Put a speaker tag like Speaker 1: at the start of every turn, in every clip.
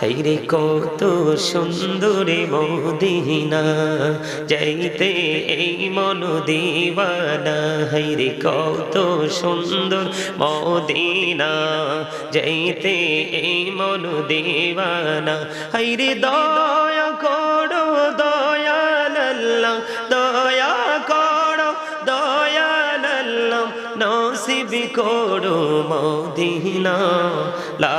Speaker 1: হেরে কত সুন্দরী মদিনা, যাইতে এই মন দিবানা। হেরে কত সুন্দর মদিনা, যাইতে এই মন দিবানা। হেরে দয়া করো দয়াল্লাহ দয়া করো দয়াল্লাহ নসিব করো মদিনা। লা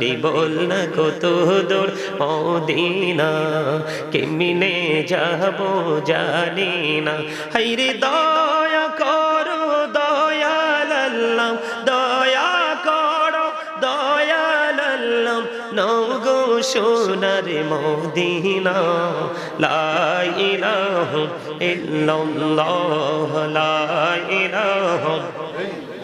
Speaker 1: রে বল না কত দূর মদিনা, কেমিনে যাব জানি না। হাইরে দয়া করো দয়াল্লাহ দয়া করো দয়াল্লাহ নগো সোনার মদিনা। লা ইলাহা ইল্লাল্লাহ, লা ইলাহা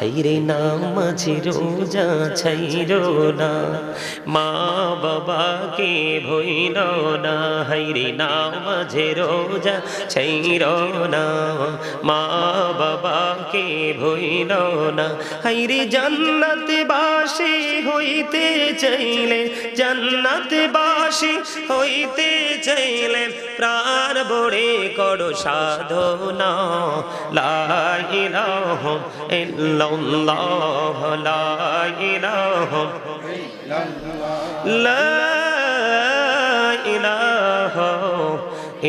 Speaker 1: হাইরে নামাজি রোজা ছাইর না। মা বাবাকে ভইল না, হাইরে নামাজে রোজা ছাইর না। মা বাবাকে ভইল না, হাইরে জান্নাত বাসি হইতে চাইলে জান্নাত বাসি হইতে চাইলে প্রাণ বড়ে করো সাধনা। লা ইলাহা ইল্লাল্লাহ, লা ইলাহা লা ইলাহা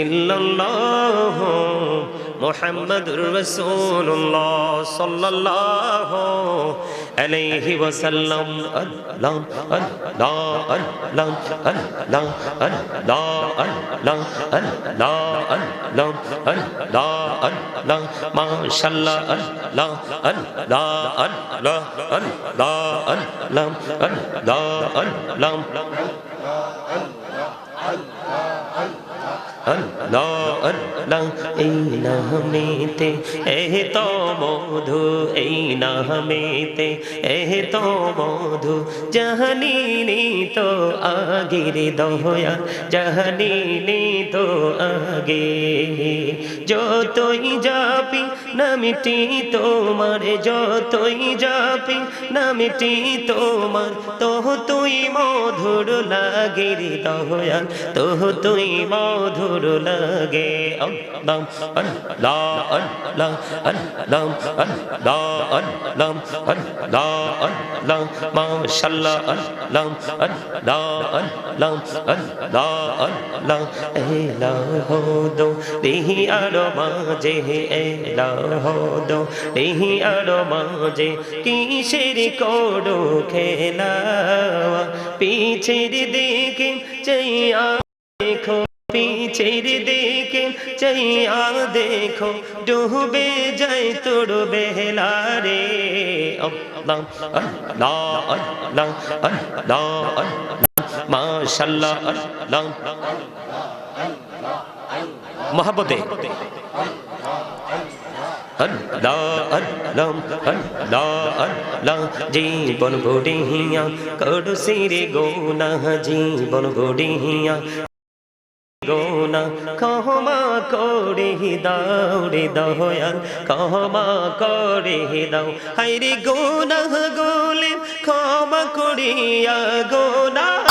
Speaker 1: ইল্লাল্লাহ, মুহাম্মাদুর রাসূলুল্লাহ, সাল্লাল্লাহু আলাইহি ওয়াসাল্লাম আল্লাহ আল্লাহ আল্লাহ আল্লাহ আল্লাহ আল্লাহ আল্লাহ আল্লাহ আল্লাহ আল্লাহ মাশাআল্লাহ আল্লাহ আল্লাহ আল্লাহ আল্লাহ আল্লাহ আল্লাহ আল্লাহ আল্লাহ এই নামেতে এহ তো মধু, এই নামেতে এহ তো মধু, জাহানি তো আগের দহয়া জাহানি তো আগে। যতই যাপি নামিটি তোমার যতই যাপি নামিটি তোমার তোহ তুই মধুর লাগে রে দয়াল তোহ তুই মধুর লাগে। অল্লাম অল্লা অল্লা অল্লাম অল্লা অল্লাম অল্লা অল্লাম মাশাল্লাহ দো দেহি মাঝে হদ এই আর মাঝে কিসের করো খেলা? পিছের দিকে চাইয়া দেখো, পিছের দিকে চাইয়া দেখো, ডুবে যাই তোর বেহলা রে। মাশাল্লাহ মহাবতে জীবন বুড়িয়া করু সিরে গোনা জীবন বুড়িয়া গোনা ক্ষমা করে দাও রে দয়াল ক্ষমা করে দাও হাইরে গোনা গোলে ক্ষমা করিয়া গোনা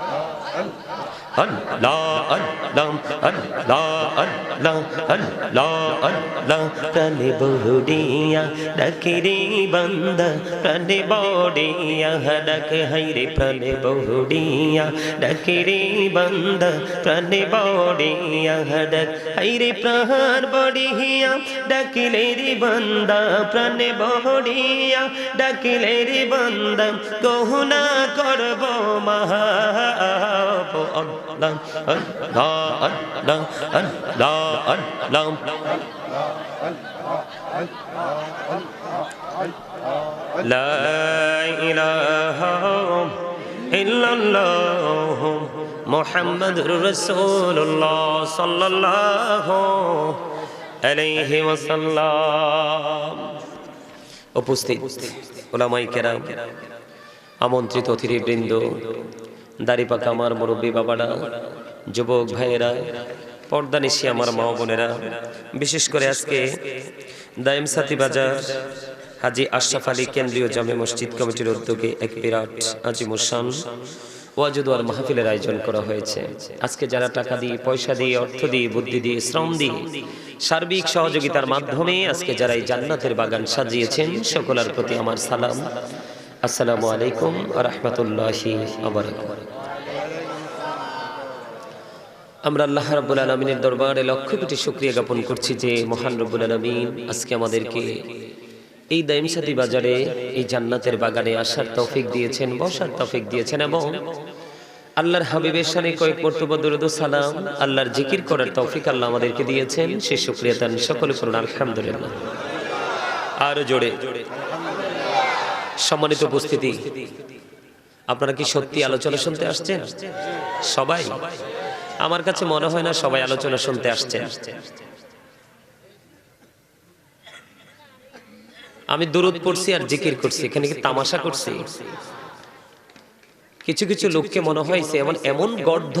Speaker 1: প্রাণে বহুড়িয়া ডাকে রে বন্দা প্রাণে বড়িয়া ডাক হাইরে প্রাণে বহুড়িয়া ডাকে রে বন্দা প্রাণে বড়িয়া ডাক হাইরে প্রাণ বড়িয়া ডাকিলে রে বন্দা প্রাণে বড়িয়া ডাকিলে রে বন্দা গহনা করব মহা Allah, Allah, Allah, Allah, Allah. لا إله إلا الله محمد رسول الله صلى الله عليه وسلم উপস্থিত ওলামাই কেরাম আমন্ত্রিত অতিথিবৃন্দ দাড়িপাকা আমার মুরব্বী বাবারা, যুবক ভাইয়েরা, পর্দা নিশি আমার মা বোনেরা, বিশেষ করে আজকে দাইম সাথী বাজার, হাজি আশরাফ আলী কেন্দ্রীয় জামে মসজিদ কমিটির উদ্যোগে এক বিরাট আজিমুসান ওয়াজুদুয়ার মাহফিলের আয়োজন করা হয়েছে। আজকে যারা টাকা দিয়ে, পয়সা দিয়ে, অর্থ দিয়ে, বুদ্ধি দিয়ে, শ্রম দিয়ে সার্বিক সহযোগিতার মাধ্যমে আজকে যারা এই জান্নাতের বাগান সাজিয়েছেন, সকলের প্রতি আমার সালাম। আসসালামু আলাইকুম রহমতুল্লাহি আমরা আল্লাহ রাব্বুল আলমিনের দরবারে লক্ষ কোটি শুক্রিয়া জ্ঞাপন করছি যে মহান রব্বুল আলমিন আজকে আমাদেরকে এই দাইমসাদি বাজারে, এই জান্নাতের বাগানে আসার তৌফিক দিয়েছেন, বসার তৌফিক দিয়েছেন এবং আল্লাহর হাবিবের সানে কয়েক কর্তব্য দরুদ সালাম, আল্লাহর জিকির করার তৌফিক আল্লাহ আমাদেরকে দিয়েছেন। সে শুক্রিয়া তান সকলে করুন আলহামদুলিল্লাহ। আরও জোরে। সম্মানিত উপস্থিতি। আপনারা কি সত্যি আলোচনা শুনতে আসছেন? সবাই? আমার কাছে মনে হয় না সবাই আলোচনা শুনতে আসছেন আমি দূরত পড়ছি আর জিকির করছি, এখানে কি তামাশা করছি? কিছু কিছু লোককে মনে হয়েছে এমন এমন গর্ধ।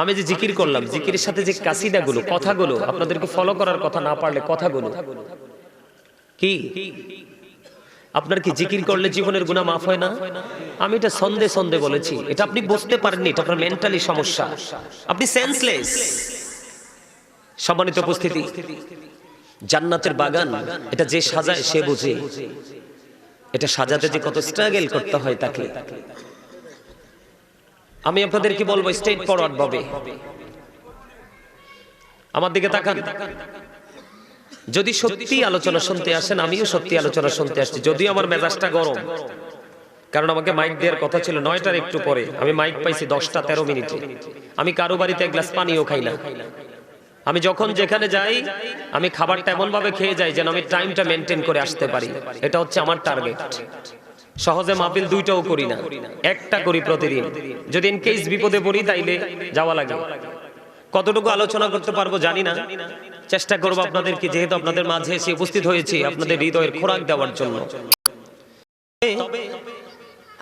Speaker 1: আমি যে জিকির করলাম, জিকিরের সাথে যে কাসিদাগুলো, কথাগুলো, আপনাদেরকে ফলো করার কথা না পারলে কথাগুলো। কি? আপনার কি জিকির করলে জীবনের গুণা মাফ হয় না? আমি এটা সন্দে সন্দে বলেছি। এটা আপনি বুঝতে পারেননি, এটা আপনার মেন্টালি সমস্যা। আপনি সেন্সলেস সম্মানিত উপস্থিতি, জান্নাতের বাগান, এটা যে সাজায় সে বুঝে। এটা সাজাতে যে কত স্ট্রাগল করতে হয় তাকে। আমি আপনাদেরকে বলব স্টেট ফরওয়ার্ড ভাবে। আমার দিকে তাকান। যদি সত্যি আলোচনা শুনতে আসেন আমিও সত্যি আলোচনা শুনতে আসছি। যদিও আমার মেজাজটা গরম। কারণ আমাকে মাইক দেওয়ার কথা ছিল নয়টার একটু পরে। আমি মাইক পাইছি দশটা তেরো মিনিটে। আমি কারও বাড়িতে এক গ্লাস পানিও খাই না। আমি যখন যেখানে যাই আমি খাবারটা এমন ভাবে খেয়ে যাই যেন আমি টাইমটা মেনটেন করে আসতে পারি। এটা হচ্ছে আমার টার্গেট সহজে মাহফিল দুইটাও করি না। একটা করি প্রতিদিন। যদি ইন কেস বিপদে পড়ি তাইলে যাওয়া লাগে। কতটুকু আলোচনা করতে পারব জানি না। চেষ্টা করব আপনাদেরকে, যেহেতু আপনাদের মাঝে এসে উপস্থিত হয়েছি, আপনাদের হৃদয়ের খোরাক দেওয়ার জন্য।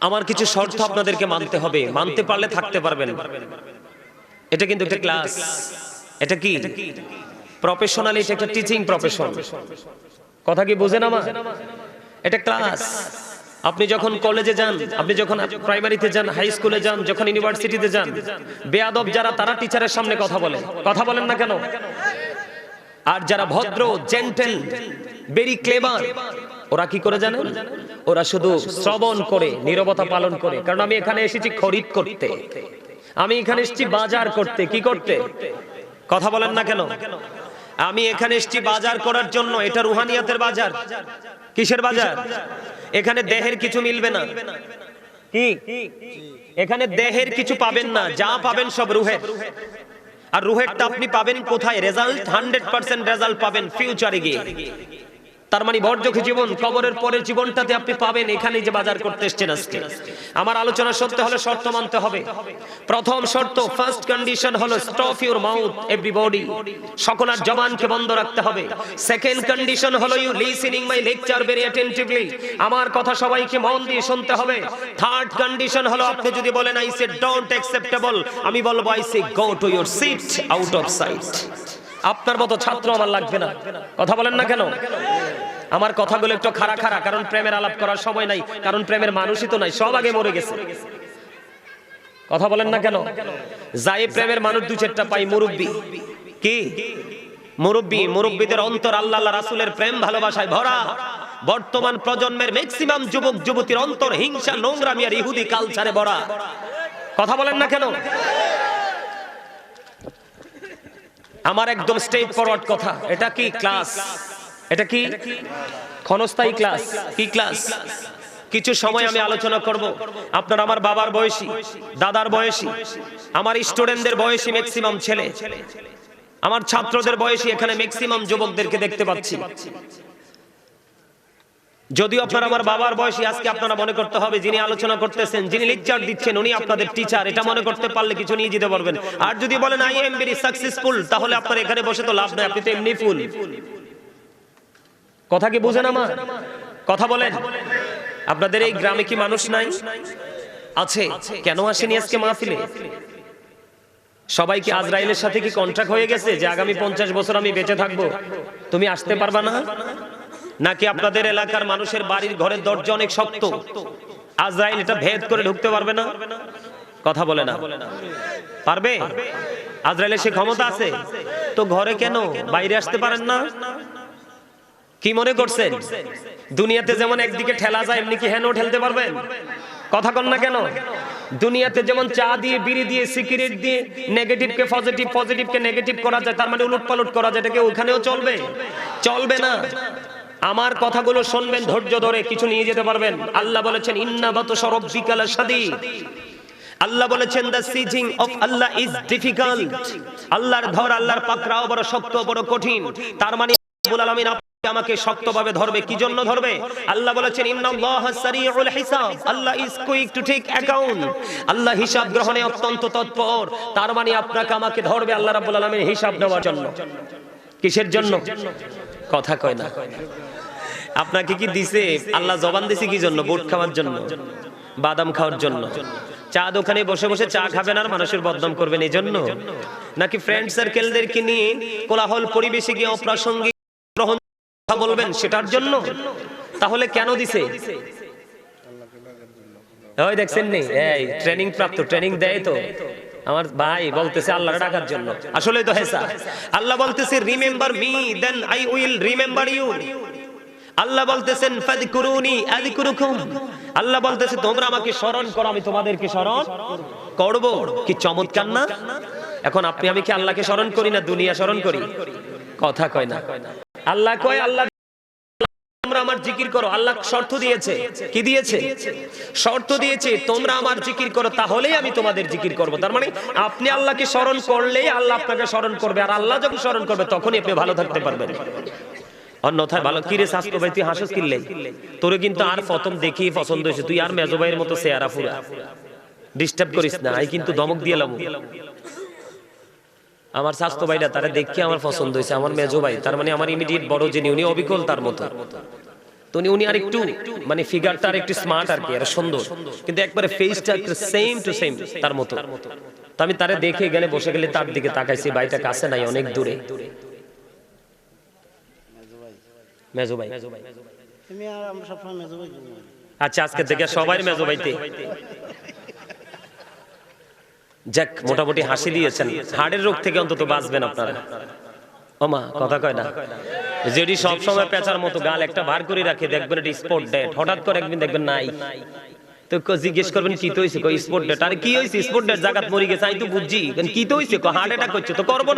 Speaker 1: আমার কিছু শর্ত আপনাদেরকে মানতে হবে। মানতে পারলে থাকতে পারবেন। এটা কিন্তু একটা ক্লাস। এটা কি? প্রফেশনালি এটা একটা টিচিং প্রফেশন কথা কি বোঝেন আমার? এটা ক্লাস। আপনি যখন কলেজে যান, আপনি যখন প্রাইমারিতে যান হাই স্কুলে যান, যখন ইউনিভার্সিটিতে যান, বেয়াদব যারা, তারা টিচারের সামনে কথা বলে। কথা বলেন না কেন? আর যারা ভদ্র জেন্টেল ভেরি ক্লেভার ওরা কি করে জানেন? ওরা শুধু শ্রবণ করে, নীরবতা পালন করে। কারণ আমি এখানে এসেছি খরিদ করতে। আমি এখানে এসেছি বাজার করতে। কি করতে? কথা বলেন না কেন? আমি এখানে এসেছি বাজার করার জন্য। এটা রুহানিয়াতের বাজার। কিসের বাজার? এখানে দেহের কিছু মিলবে না। কি? এখানে দেহের কিছু পাবেন না, যা পাবেন সব রুহের। আর রুহেরটা আপনি পাবেন কোথায়? রেজাল্ট হান্ড্রেড পার্সেন্ট রেজাল্ট পাবেন ফিউচারে গিয়ে। তার মানে বর্জক জীবন, কবরের পরের জীবনটাতে আপনি পাবেন এখানে যে বাজার করতে এসছেন আজকে। আমার আলোচনা সত্য হলে শর্ত মানতে হবে। প্রথম শর্ত ফার্স্ট কন্ডিশন হলো স্টপ ইউর মাউথ এভরিবডি সকলের জবানকে বন্ধ রাখতে হবে। সেকেন্ড কন্ডিশন হলো you listening my lecture very attentively আমার কথা সবাইকে মন দিয়ে শুনতে হবে। থার্ড কন্ডিশন হলো আপনি যদি বলেন আই সে ডোন্ট অ্যাকসেপ্টেবল আমি বলব I say go to your seat out of sight আপনার মতো ছাত্র আমার লাগবে না। কথা বলেন না কেন? আমার কথাগুলো একটু খাড়া খাড়া, কারণ প্রেমের আলাপ করার সময় নাই, কারণ প্রেমের মানুষই তো নাই, সব আগে মরে গেছে। কথা বলেন না কেন? যাই প্রেমের মানুষ দু চারটা পাই, মুরব্বী। কি? মুরব্বী, মুরব্বীদের অন্তর আল্লাহ রাসুলের প্রেম ভালোবাসায় ভরা। বর্তমান প্রজন্মের ম্যাক্সিমাম যুবক, যুবতীর অন্তর হিংসা, নোংরামি আর ইহুদি কালচারে ভরা। কথা বলেন না কেন? আমার একদম স্টেপ ফরওয়ার্ড কথা। এটা কি ক্লাস এটা কি? ক্ষণস্থায়ী ক্লাস। কি ক্লাস? কিছু সময় আমি আলোচনা করব। আপনার আমার বাবার বয়সী, দাদার বয়সী, আমার স্টুডেন্টদের বয়সী ম্যাক্সিমাম ছেলে। আমার ছাত্রদের বয়সী এখানে ম্যাক্সিমাম যুবকদেরকে দেখতে পাচ্ছি। যদিও আপনার আমার বাবার বয়সী, আজকে আপনারা মনে করতে হবে যিনি আলোচনা করতেছেন, যিনি লেকচার দিচ্ছেন, উনি আপনাদের টিচার এটা মনে করতে পারলে কিছু নিয়ে যেতে পারবেন। আর যদি বলেন আই এম ভেরি সাকসেসফুল তাহলে আপনার এখানে বসে তো লাভ নাই। আপনি তো এমনি ফুল কথা কি বুঝেন আমার? কথা বলেন। আপনাদের এই গ্রামে কি মানুষ নাই? আছে। কেন আসেনি আজকে মাহফিলে? সবাই কি আজরাইলের সাথে কি কন্ট্রাক্ট হয়ে গেছে যে আগামী পঞ্চাশ বছর আমি বেঁচে থাকব? তুমি আসতে পারবা না? নাকি আপনাদের এলাকার মানুষের বাড়ির ঘরের দরজা অনেক শক্ত? আজরাইল এটা ভেদ করে ঢুকতে পারবে না? কথা বলে না। পারবে? আজরাইলের সে ক্ষমতা আছে। তো ঘরে কেন? বাইরে আসতে পারেন না? কি মনে করছেন? দুনিয়াতে যেমন একদিকে ঠেলা যায়, এমনি কি হ্যানো ঠেলতে পারবেন? কথা কন না কেন? দুনিয়াতে যেমন চা দিয়ে, বিড়ি দিয়ে, সিগারেট দিয়ে নেগেটিভকে পজিটিভ পজিটিভকে নেগেটিভ করা যায়, তার মানে উলট পালট করা যায় এটাকে ওখানেও চলবে? চলবে না। আমার কথাগুলো শুনবেন, ধৈর্য ধরে কিছু নিয়ে যেতে পারবেন। আল্লাহ বলেছেন ইন্নাবাত সরব্বিকাল সাদীদ আল্লাহ বলেছেন, the seizing of Allah is difficult. আল্লাহর ধর, আল্লাহর পাকড়াও বড় শক্ত, বড় কঠিন। তার মানে রব্বুল আলামিন আমাকে শক্তভাবে ধরবে, কি জন্য ধরবে? আল্লাহ বলেছেন, ইন্নাল্লাহ সারিউল হিসাব। Allah is quick to take account Allah হিসাব গ্রহণে অত্যন্ত তৎপর। তার মানে আপনাকে আমাকে ধরবে আল্লাহ রাব্বুল আলামিন হিসাব নেওয়ার জন্য। কিসের জন্য? কথা কয় না। আপনাকে কি দিছে? আল্লাহ জবান দিছে কি জন্য? বুট খাওয়ার জন্য? বাদাম খাওয়ার জন্য? চা দোকানে বসে বসে চা খাবেন আর মানুষের বদনাম করবেন এই জন্য নাকি ফ্রেন্ড সার্কেলদেরকে নিয়ে কোলাহল পরিবেশে গিয়ে অপ্রাসঙ্গিক কথা বলবেন সেটার জন্য? তাহলে কেন দিছে? ওই দেখছেন নি? এই ট্রেনিং প্রাপ্ত ট্রেনিং দেয় তো। আমার ভাই বলতেছে আল্লাহর ডাকার জন্য। আসলে তো হেসা আল্লাহ বলতেছে remember me then I will remember you Allah বলতেছেন আযকুরুকুম। আল্লাহ বলতেছে, তোমরা আমাকে স্মরণ করো, আমি তোমাদেরকে স্মরণ করব। কি চমৎকার না? এখন আপনি, আমি কি আল্লাহকে স্মরণ করি না, দুনিয়া স্মরণ করি? কথা কয় না। আল্লাহ কয়, আল্লাহ, তোমরা আমার জিকির করো। আল্লাহ শর্ত দিয়েছে। কি দিয়েছে? শর্ত দিয়েছে, তোমরা আমার জিকির করো, তাহলেই আমি তোমাদের জিকির করব। তার মানে আপনি আল্লাহকে স্মরণ করলেই আল্লাহ আপনাকে স্মরণ করবে, আর আল্লাহ যখন স্মরণ করবে, তখনই আপনি ভালো থাকতে পারবেন। অন্যথায় ভালো, কি রে স্বাস্থ্য ভাই, তুই কিনলে তোরে কিন্তু আর প্রথম দেখি পছন্দ হয়েছে। তুই আর মেজো মতো চেহারা ফুরা ডিস্টার্ব করিস না আমি কিন্তু ধমক দিয়ে আমার স্বাস্থ্য ভাইরা তারা দেখে আমার পছন্দ হয়েছে আমার মেজো ভাই তার মানে আমার ইমিডিয়েট বড় যিনি উনি অবিকল তার মতো। তো উনি উনি আর একটু মানে ফিগারটা আর একটু স্মার্ট আর কি আর সুন্দর। কিন্তু একবারে ফেসটা সেম টু সেম তার মতো। তো আমি তারে দেখে গেলে বসে গেলে তার দিকে তাকাইছি ভাইটা কাছে নাই অনেক দূরে। মেজো ভাই।
Speaker 2: তুমি আর আমরা সবসময় মেজো ভাই বলি।
Speaker 1: আচ্ছা আজকে থেকে সবাই মেজো ভাইতে। যাক, মোটামুটি হাসি দিয়েছেন। হাড়ের রোগ থেকে অন্তত বাঁচবেন আপনারা। ওমা, কথা কয় না? যেটি সব সময় পেঁচার মতো গাল একটা ভার করে রাখে, দেখবেন এটা ডেট হঠাৎ করে একদিন দেখবেন নাই। তো জিজ্ঞেস করবেন, কি তো ডেট আরে, কি জাগাত গেছে বুঝছি। কি তো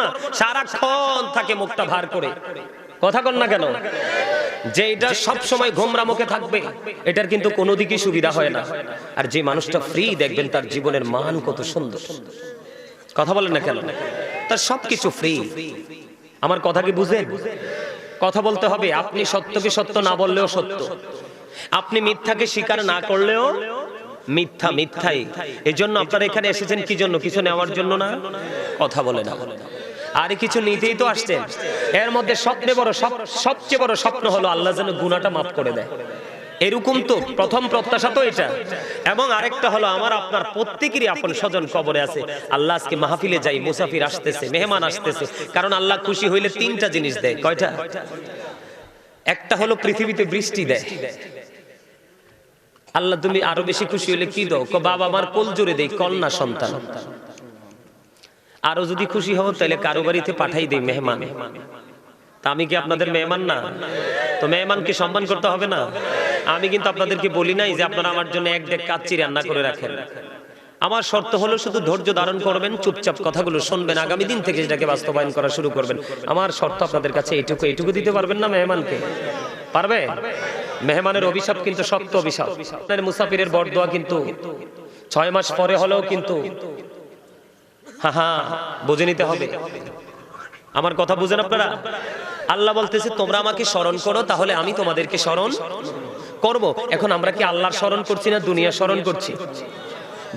Speaker 1: না। সারাক্ষণ থাকে মুখটা ভার করে। কথা কন না কেন? যে এটা সব সময় ঘোমরা মুখে থাকবে, এটার কিন্তু কোনো দিকে সুবিধা হয় না। আর যে মানুষটা ফ্রি দেখবেন, তার জীবনের মান কত সুন্দর। কথা বলেন না কেন? তার সবকিছু ফ্রি আমার কথা কি বুঝেন কথা বলতে হবে, আপনি সত্যকে সত্য না বললেও সত্য। আপনি মিথ্যাকে স্বীকার না করলেও মিথ্যা মিথ্যাই। এজন্য আপনারা এখানে এসেছেন কি জন্য? কিছু নেওয়ার জন্য না? কথা বলে না। আর কিছু নিতেই তো আসছেন এর মধ্যে সবচেয়ে বড় সব সবচেয়ে বড় স্বপ্ন হলো আল্লাহ যেন গুনাহটা মাফ করে দেয়। এরকম তো, প্রথম প্রত্যাশা তো এটা। এবং আরেকটা হলো আমার আপনার প্রত্যেকেরই আপন স্বজন কবরে আছে। আল্লাহ আজকে মাহফিলে যাই, মুসাফির আসতেছে, মেহমান আসতেছে। কারণ আল্লাহ খুশি হইলে তিনটা জিনিস দেয়। কয়টা? একটা হলো পৃথিবীতে বৃষ্টি দেয়। আল্লাহ তুমি আরও বেশি খুশি হলে কি দাও? বাবা, আমার কোল জোরে দেই, কন্যা সন্তান। আরও যদি খুশি হও, তাহলে কারও বাড়িতে পাঠাই দেই মেহমান। তা আমি কি আপনাদের মেহমান না? তো মেহমানকে সম্মান করতে হবে না? আমি কিন্তু আপনাদেরকে বলি নাই যে আপনারা আমার জন্য এক ডেক কাচ্চি রান্না করে রাখেন। আমার শর্ত হলো শুধু ধৈর্য ধারণ করবেন, চুপচাপ কথাগুলো শুনবেন, আগামী দিন থেকে সেটাকে বাস্তবায়ন করা শুরু করবেন। আমার শর্ত আপনাদের কাছে এটুকু এইটুকু দিতে পারবেন না মেহমানকে? পারবে? মেহমানের অভিশাপ কিন্তু শক্ত অভিশাপ। মুসাফিরের বরদোয়া কিন্তু ছয় মাস পরে হলেও কিন্তু বুঝে নিতে হবে। আমার কথা বুঝেন আপনারা? আল্লাহ বলতেছে, তোমরা আমাকে স্মরণ করো, তাহলে আমি তোমাদেরকে স্মরণ করব। এখন আমরা কি আল্লাহর স্মরণ করছি না দুনিয়া স্মরণ করছি?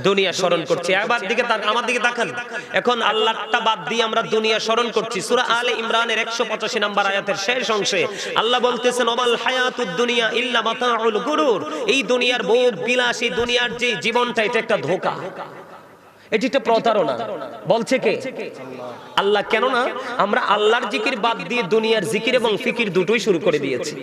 Speaker 1: দুনিয়া স্মরণ করছি। এবার দিকে আমার দিকে তাকান। এখন আল্লাহটা বাদ দিয়ে আমরা দুনিয়া স্মরণ করছি। সূরা আলে ইমরানের 185 নম্বর আয়াতের শেষ অংশে আল্লাহ বলতেছেন, ওমাল হায়াতুদ দুনিয়া ইল্লা মাতাউল গুরুর। এই দুনিয়ার ভোগ বিলাস, এই দুনিয়ার যে জীবনটা, এটা একটা ধোঁকা। এটি একটা প্রতারণা। বলছে কে? আল্লাহ। কেন না আমরা আল্লাহর জিকির বাদ দিয়ে দুনিয়ার জিকির এবং ফিকির দুটোই শুরু করে দিয়েছি।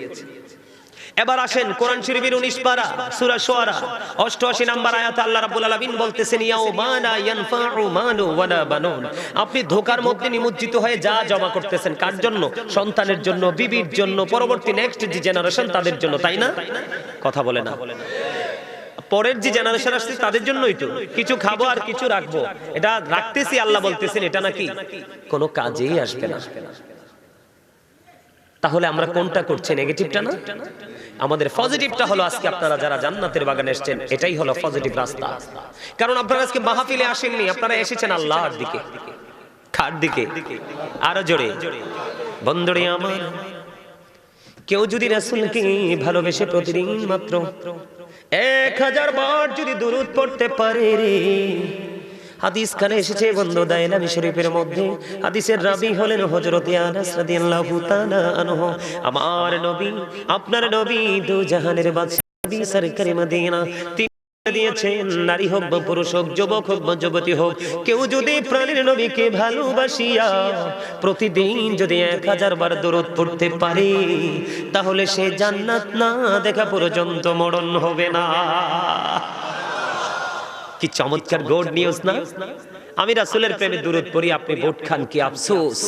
Speaker 1: এবার আসেন কোরআন শরীফের 19 পারা সূরা শুআরা 88 নাম্বার আয়াতে আল্লাহ রাব্বুল আলামিন বলতেছেন ইয়াউমা লা ইয়ানফাউ মালু ওয়ালা বানুন। আপনি ধোকার মধ্যে নিমজ্জিত হয়ে যা জমা করতেছেন কার জন্য? সন্তানের জন্য বিবির জন্য পরবর্তী নেক্সট যে জেনারেশন তাদের জন্য তাই না? কথা বলে না। পরের যে জেনারেশন আসছে, তাদের জন্যই তো। কিছু খাব আর কিছু রাখব। এটা রাখতেছি, আল্লাহ বলতেছেন, এটা নাকি কোনো কাজেই আসবে না। তাহলে আমরা কোনটা করছি? নেগেটিভটা না? আমাদের পজিটিভটা হলো আজকে আপনারা যারা জান্নাতের বাগানে এসেছেন, এটাই হলো পজিটিভ রাস্তা। কারণ আপনারা আজকে মাহফিলে আসেননি, আপনারা এসেছেন আল্লাহর দিকে। কার দিকে? আরও জোরে। বন্ধুরে আমার। কেউ যদি রাসূলকে ভালোবেসে প্রতিদিন মাত্র এক হাজার বার যদি দূরত পড়তে পারে রে। হাদিস খানে এসেছে বন্ধু না শরীফের মধ্যে। হাদিসের রাবি হলেন হযরত আনাস রাদিয়াল্লাহু তাআলা আনহু। আমার নবী, আপনার নবী দু জাহানের বাদশা নবী মদিনা। দিয়েছেন, নারী হোক বা পুরুষ হোক, যুবক হোক বা যুবতী হোক, কেউ যদি প্রাণের নবীকে ভালোবাসিয়া প্রতিদিন যদি এক হাজার বার পড়তে পারে, তাহলে সে জান্নাত না দেখা পর্যন্ত মরণ হবে না। কি চমৎকার গোড নিউজ না? আমি রাসুলের প্রেমে দূরত পড়ি, আপনি ভোট খান কি? আফসোস।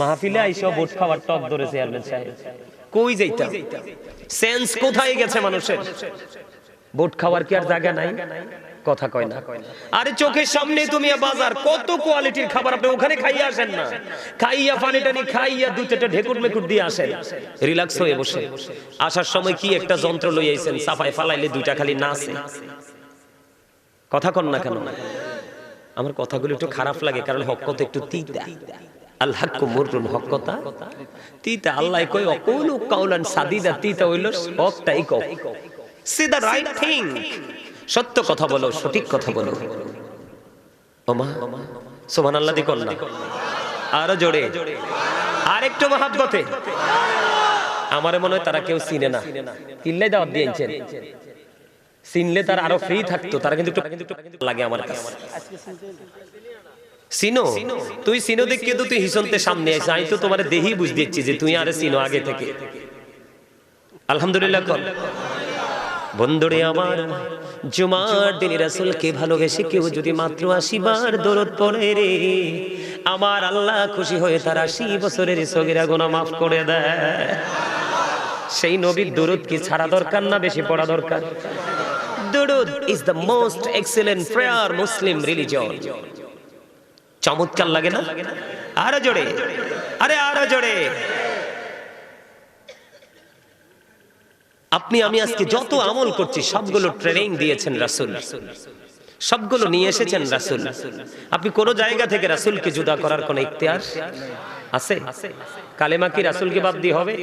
Speaker 1: মাহফিলে আইসা ভোট খাওয়ার টক ধরে চেয়ারম্যান সাহেব। কই যাইতা সেন্স কোথায় গেছে মানুষের? ভোট খাওয়ার কি আর জায়গা নাই? কথা কয় না। আরে চোখের সামনে তুমি বাজার কত কোয়ালিটির খাবার আপনি ওখানে খাইয়া আসেন না। খাইয়া পানি টানি খাইয়া দুই চারটা ঢেকুর মেকুর দিয়ে আসেন। রিল্যাক্স হয়ে বসে। আসার সময় কি একটা যন্ত্র লই আইছেন সাফাই ফালাইলে দুইটা খালি নাচে কথা কন না কেন? আমার কথাগুলো একটু খারাপ লাগে কারণ হকত একটু তিতা। আল হাক্কু মুররুন হকতা তিতা আল্লাহ কই অকুলু কাউলান সাদিদা তিতা হইল হকটাই কও। সে রাইট থিং সত্য কথা বলো, সঠিক কথা বলো। ওমা, সুবহানাল্লাহ দি কন্যা। আরও জোরে। আরেকটু মহাব্বতে আমার মনে হয় তারা কেউ চিনে না। কিল্লাই দাওয়াত দিয়েছেন চিনলে তার আরও ফ্রি থাকতো, তারা কিন্তু লাগে আমার কাছে। সিনো তুই সিনো দেখে তো তুই হিসনতে সামনে আইস। আমি তো তোমার দেহি বুঝ দিচ্ছি যে তুই আরে সিনো আগে থেকে। আলহামদুলিল্লাহ কর। বন্ধুরে আমার, জুমার দিন রাসুলকে ভালোবেসে কেউ যদি মাত্র আশি বার দরদ পড়ে রে, আমার আল্লাহ খুশি হয়ে তার আশি বছরের সগিরা গোনা মাফ করে দেয়। সেই নবীর দরুদ কি ছাড়া দরকার না বেশি পড়া দরকার? দরুদ is the most excellent prayer Muslim religion চমৎকার লাগে না? আরও জোরে। আরে আরও জোরে। আপনি, আমি আজকে যত আমল করছি, সবগুলো ট্রেনিং দিয়েছেন রাসূল। সবগুলো নিয়ে এসেছেন রাসূল। আপনি কোন জায়গা থেকে রাসূলকে জুদা করার কোন ইখতিয়ার আছে? কালেমা কি রাসূলকে বাদ দিয়ে হবে?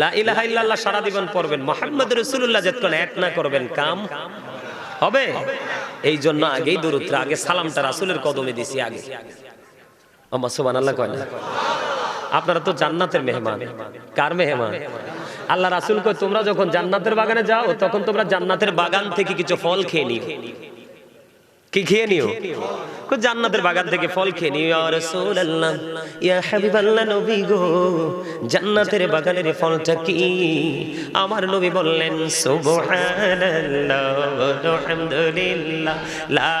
Speaker 1: লা ইলাহা ইল্লাল্লাহ সারা জীবন পড়বেন। মুহাম্মদ রাসূলুল্লাহ যতক্ষণ এক না করবেন, কাম হবে? এই জন্য আগেই দূরত্ব আগে সালামটা রাসূলের কদমে দিছি, আগে। আম্মা, সুবহানাল্লাহ কয় না? আপনারা তো জান্নাতের মেহমান। কার মেহমান? আল্লাহ রাসুলকে তোমরা যখন জান্নাতের বাগানে যাও, তখন তোমরা জান্নাতের বাগান থেকে কিছু ফল খেয়ে নিও। কি খেয়ে নিও? কো জান্নাতের বাগান থেকে ফল খেয়ে নিও, ইয়া রাসূলুল্লাহ, ইয়া হাবিবাল্লাহ নবী গো। জান্নাতের বাগানের ফলটা কি? আমার নবী বললেন, সুবহানাল্লাহ, আলহামদুলিল্লাহ, লা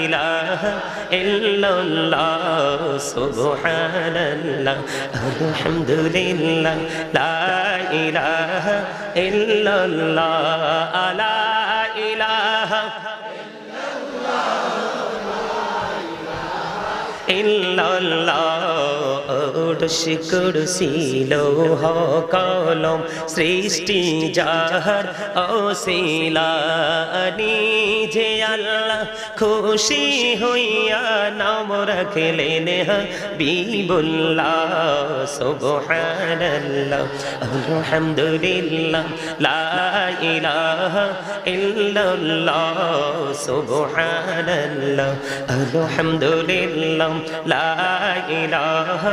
Speaker 1: ইলাহা ইল্লাল্লাহ, সুবহানাল্লাহ, আলহামদুলিল্লাহ, লা ইলাহা ইল্লাল্লাহ লা illallah শিকড়ছিল কলম সৃষ্টি যাহার অশিলানি যে আল্লাহ খুশি হইয়া নাম রাখলেন বিবুল্লাহ সুবহানাল্লাহ, আলহামদুলিল্লাহ, লা ইলাহা ইল্লাল্লাহ, সুবহানাল্লাহ, আলহামদুলিল্লাহ, লা ইলাহা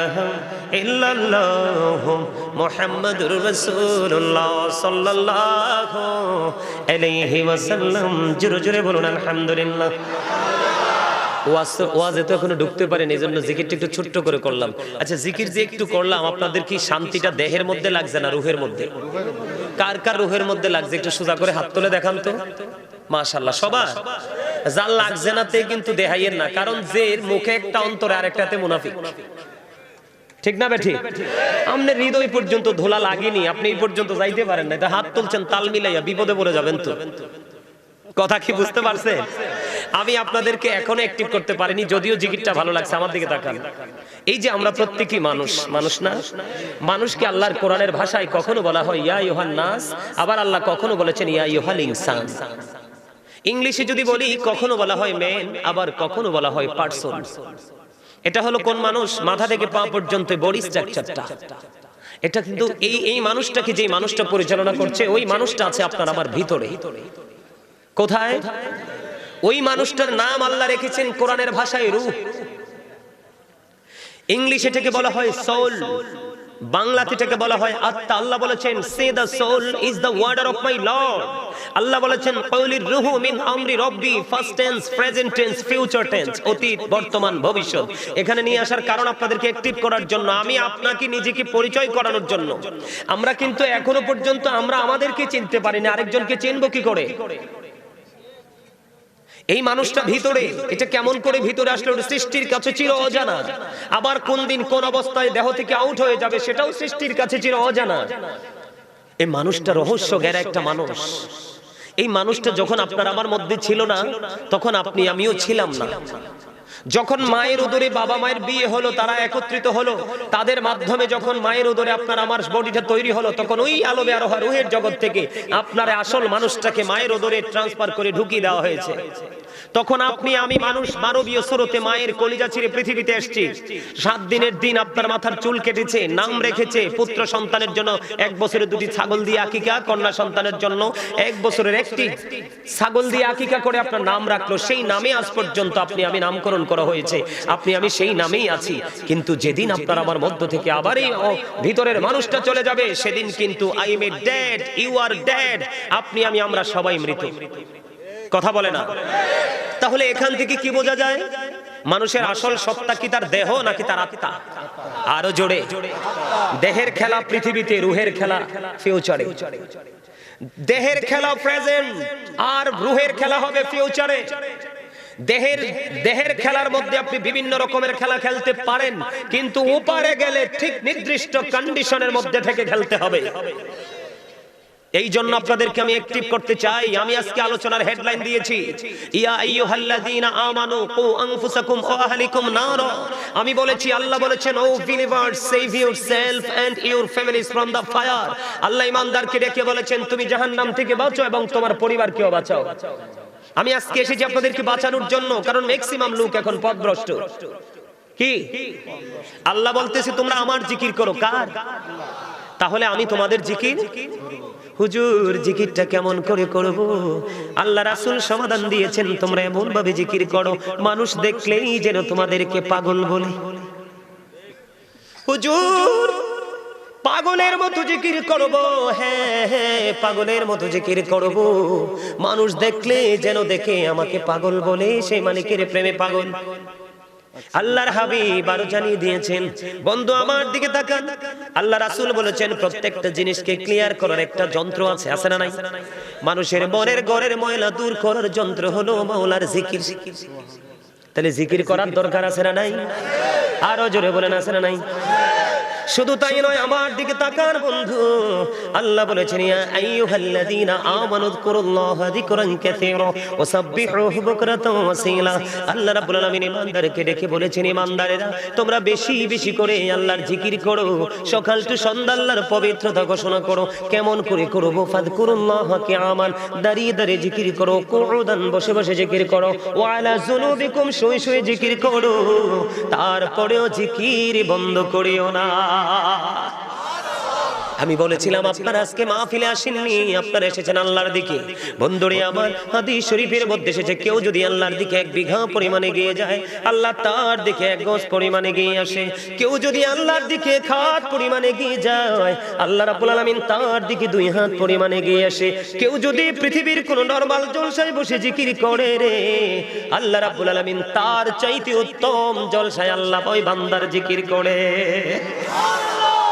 Speaker 1: বলুন ওয়াজ তো এখনও ঢুকতে এই জন্য জিকিরটা একটু ছোট্ট করে করলাম। আচ্ছা জিকির যে একটু করলাম, আপনাদের কি শান্তিটা দেহের মধ্যে লাগছে না রুহের মধ্যে? কার কার রুহের মধ্যে লাগছে? একটু সোজা করে হাত তুলে দেখান তো। মাশাল্লাহ সবার? যার লাগছে না তে কিন্তু দেহাইয়ের না, কারণ যে মুখে একটা অন্তরে আরেকটাতে মুনাফিক। ঠিক না বেঠি আপনার হৃদয় পর্যন্ত ধোলা লাগেনি, আপনি এই পর্যন্ত যাইতে পারেন না হাত তুলছেন, তাল মিলাইয়া বিপদে পড়ে যাবেন তো। কথা কি বুঝতে পারছেন? আমি আপনাদেরকে এখনও অ্যাক্টিভ করতে পারিনি, যদিও জিকিরটা ভালো লাগছে, আমার দিকে তাকান। এই যে আমরা প্রত্যেকই মানুষ মানুষ না? মানুষকে আল্লাহর কোরআনের ভাষায় কখনো বলা হয়, ইয়া ইউহান নাস আবার আল্লাহ কখনো বলেছেন, ইয়া ইউহাল ইনসান ইংলিশে যদি বলি, কখনো বলা হয় মেন আবার কখনো বলা হয়, পার্সন এটা হলো কোন মানুষ? মাথা থেকে পা পর্যন্ত বডি স্ট্রাকচারটা এটা কিন্তু এই এই মানুষটাকে যে মানুষটা পরিচালনা করছে ওই মানুষটা আছে আপনার আমার ভিতরে। কোথায়? ওই মানুষটার নাম আল্লাহ রেখেছেন কোরআনের ভাষায় রূপ ইংলিশে এটাকে বলা হয় সোল বাংলাতে এটাকে বলা হয় আত্মা। আল্লাহ বলেছেন say the soul is the order of my Lord Allah বলেছেন কওলির রুহু মিন আমরি রব্বি first tense present tense future tense অতীত, বর্তমান, ভবিষ্যৎ। এখানে নিয়ে আসার কারণ আপনাদেরকে অ্যাক্টিভ করার জন্য, আমি আপনাকে নিজেকে পরিচয় করানোর জন্য। আমরা কিন্তু এখনও পর্যন্ত আমরা আমাদেরকে চিনতে পারিনি, আরেকজনকে চিনব কি করে? এই মানুষটা ভিতরে, এটা কেমন করে ভিতরে আসলে? সৃষ্টির কাছে চির অজানা। আবার কোন দিন কোন অবস্থায় দেহ থেকে আউট হয়ে যাবে, সেটাও সৃষ্টির কাছে চির অজানা। এই মানুষটা রহস্য গেরা একটা মানুষ। এই মানুষটা যখন আপনার আমার মধ্যে ছিল না, তখন আপনি আমিও ছিলাম না। যখন মায়ের উদরে বাবা মায়ের বিয়ে হলো, তারা একত্রিত হলো। তাদের মাধ্যমে যখন মায়ের উদরে আপনার আমার বডিটা তৈরি হলো, তখন ওই আলোবে আরোহা রুহের জগৎ থেকে আপনার আসল মানুষটাকে মায়ের উদরে ট্রান্সফার করে ঢুকিয়ে দেওয়া হয়েছে। তখন আপনি, আমি মানুষ, মানবীয় স্রোতে মায়ের কলিজা ছিঁড়ে পৃথিবীতে এসছি। সাত দিনের দিন আপনার মাথার চুল কেটেছে, নাম রেখেছে, পুত্র সন্তানের জন্য এক বছরে দুটি ছাগল দিয়ে আকিকা, কন্যা সন্তানের জন্য এক বছরের একটি ছাগল দিয়ে আকিকা করে আপনার নাম রাখল। সেই নামে আজ পর্যন্ত আপনি, আমি নামকরণ করা হয়েছে। আপনি, আমি সেই নামেই আছি। কিন্তু যেদিন আপনার আমার মধ্য থেকে আবার এই ভিতরের মানুষটা চলে যাবে, সেদিন কিন্তু I am a dad you are dad আপনি, আমি, আমরা সবাই মৃত। কথা বলে না? তাহলে এখান থেকে কি বোঝা যায়? মানুষের আসল সত্তা কি তার দেহ নাকি তার আত্মা? আরও জোরে। দেহের খেলা পৃথিবীতে, রুহের খেলা ফিউচারে দেহের খেলা প্রেজেন্ট আর রুহের খেলা হবে ফিউচারে দেহের দেহের খেলার মধ্যে আপনি বিভিন্ন রকমের খেলা খেলতে পারেন, কিন্তু ওপারে গেলে ঠিক নির্দিষ্ট কন্ডিশনের মধ্যে থেকে খেলতে হবে। এই জন্য আপনাদেরকে আমি অ্যাক্টিভ করতে চাই। আমি আজকে আলোচনার হেডলাইন দিয়েছি। ইয়া আইয়ুহাল্লাযীনা আমানু কু আনফুসাকুম ওয়া আহলিকুম নার। আমি বলেছি, আল্লাহ বলেছেন, O believers save yourself and your families from the fire Allah ঈমানদারকে ডেকে বলেছেন, তুমি জাহান্নাম থেকে বাঁচো এবং তোমার পরিবারকেও বাঁচাও। আমি আজকে এসেছি আপনাদেরকে বাঁচানোর জন্য, কারণ ম্যাক্সিমাম লোক এখন পথভ্রষ্ট। কি? আল্লাহ বলতেছে, তোমরা আমার জিকির করো। কার? তাহলে আমি তোমাদের জিকির? হুজুর, জিকিরটা কেমন করে করব? আল্লাহ রাসূল সমাধান দিয়েছেন, তোমরা এমন ভাবে জিকির করো, মানুষ দেখলেই যেন তোমাদেরকে পাগল বলে। হুজুর পাগলের মতো জিকির করব হ্যাঁ হ্যাঁ পাগলের মতো জিকির করব। মানুষ দেখলে যেন দেখে আমাকে পাগল বলে সেই মালিকের প্রেমে পাগল। আল্লাহর হাবিব আরও জানিয়ে দিয়েছেন, বন্ধু আমার দিকে তাকান। আল্লাহ রাসূল বলেছেন, প্রত্যেকটা জিনিসকে ক্লিয়ার করার একটা যন্ত্র আছে আছে না নাই? মানুষের মনের গড়ের ময়লা দূর করার যন্ত্র হলো মাওলার জিকির। তাহলে জিকির করার দরকার আছে না নাই? আরও জোরে বলেন, আছে না নাই? শুধু তাই নয়, আমার দিকে তাকান বন্ধু। আল্লাহ বলেছেন, ইয়া আইয়ুহাল্লাযীনা আমানু যকুরুল্লাহা যিকরান কাসীরা ওয়া সাব্বিহুহু বুকরাতাও ওয়া আসীলা আল্লাহ রাব্বুল আলামিন ইমানদারকে ডেকে বলেছেন, ইমানদারেরা, তোমরা বেশি বেশি করে আল্লাহর জিকির করো, সকাল টু সন্ধ্যা আল্লাহর পবিত্রতা ঘোষণা করো, কেমন করে করব ফাযকুরুল্লাহা কিয়ামান, দাঁড়িয়ে দাঁড়িয়ে জিকির করো কুউদান বসে বসে জিকির করো, ওয়া আলা যুনুবিকুম, শুয়ে শুয়ে জিকির করো। তারপরেও জিকির বন্ধ করিও না। 啊。আমি বলেছিলাম, আপনার আজকে মাহফিলে আসেননি, আপনার এসেছেন আল্লাহর দিকে। বন্ধুরে, আমার হাদিস শরীফের মধ্যে এসেছে, কেউ যদি আল্লাহর দিকে এক বিঘা পরিমাণে গিয়ে যায়, আল্লাহ তার দিকে এক গজ পরিমাণে গিয়ে আসে। কেউ যদি আল্লাহর দিকে খাত পরিমাণে গিয়ে যায়, আল্লাহ রাব্বুল আলামিন তার দিকে দুই হাত পরিমাণে গিয়ে আসে। কেউ যদি পৃথিবীর কোন নরমাল জলসায় বসে জিকির করে রে, আল্লাহ রাব্বুল আলামিন তার চাইতে উত্তম জলসায় আল্লাহ ওই বান্দার জিকির করে।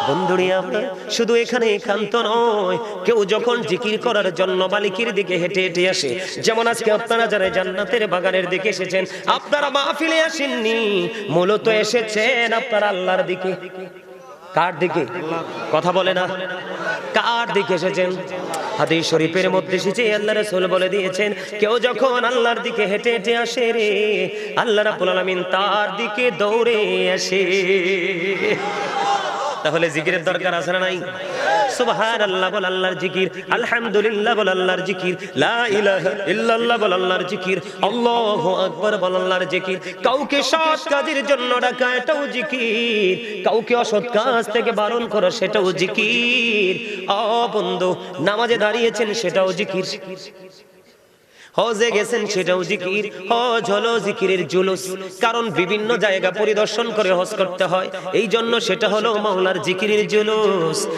Speaker 1: বন্ধুরি আমরা শুধু এখানে একান্ত নয়, কেউ যখন জিকির করার জন্য বালিকির দিকে হেঁটে হেঁটে আসে, যেমন আজকে আপনারা যারা জান্নাতের বাগানের দিকে এসেছেন, আপনারা মাহফিলে আসেননি, মূলত এসেছেন আপনারা আল্লাহর দিকে। কার দিকে? কথা বলে না। কার দিকে এসেছেন? হাদিস শরীফের মধ্যে এসেছে, আল্লাহ রাসূল বলে দিয়েছেন, কেউ যখন আল্লাহর দিকে হেঁটে হেঁটে আসে রে, আল্লাহ রাব্বুল আলামিন তার দিকে দৌড়ে আসে। তাহলে জিকিরের দরকার আছে না নাই? সুবহান আল্লাহ বল আল্লাহর জিকির, আলহামদুলিল্লাহ বল আল্লাহর জিকির, লা ইলাহা ইল্লাল্লাহ বল আল্লাহর জিকির, আল্লাহু আকবার বল আল্লাহর জিকির। কাউকে সৎ কাজের জন্য ডাকা এটাও জিকির, কাউকে অসৎ কাজ থেকে বারণ করা সেটাও জিকির। অ বন্ধু, নামাজে দাঁড়িয়েছেন সেটাও জিকির। হজে গেছেন সেটাও জিকির হজ হলো জিকিরের জুলুস কারণ বিভিন্ন জায়গা পরিদর্শন করে হজ করতে হয়। এই জন্য সেটা হলো মাওলার জিকিরের জুলুস।